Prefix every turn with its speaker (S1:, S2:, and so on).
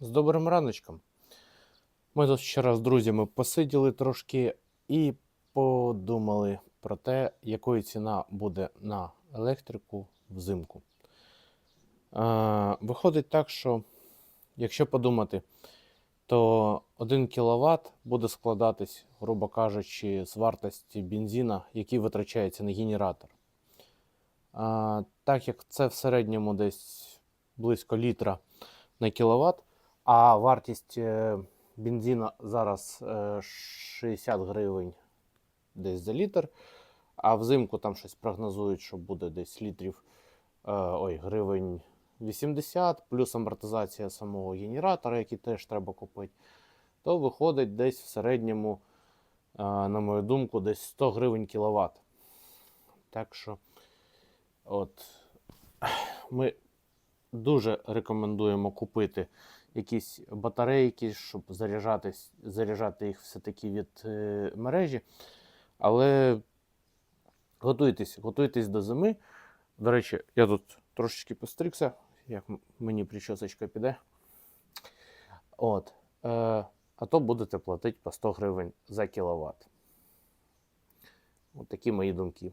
S1: З добрим раночком. Ми тут вчора з друзями посиділи трошки і подумали про те, якою ціна буде на електрику взимку. Виходить так, що якщо подумати, то 1 кВт буде складатись, грубо кажучи, з вартості бензина, який витрачається на генератор. Так як це в середньому десь близько літра на кіловат, а вартість е, бензина зараз е, 60 гривень десь за літр, а взимку там щось прогнозують, що буде десь літрів е, ой, гривень 80, плюс амортизація самого генератора, який теж треба купити, то виходить десь в середньому, е, на мою думку, десь 100 гривень кіловат. Так що, от, ми дуже рекомендуємо купити якісь батарейки, щоб заряджатись, заряджати їх все-таки від е, мережі. Але готуйтесь, готуйтесь до зими. До речі, я тут трошечки постригся, як мені причосочка піде. От. Е, а то будете платити по 100 гривень за кіловат. От такі мої думки.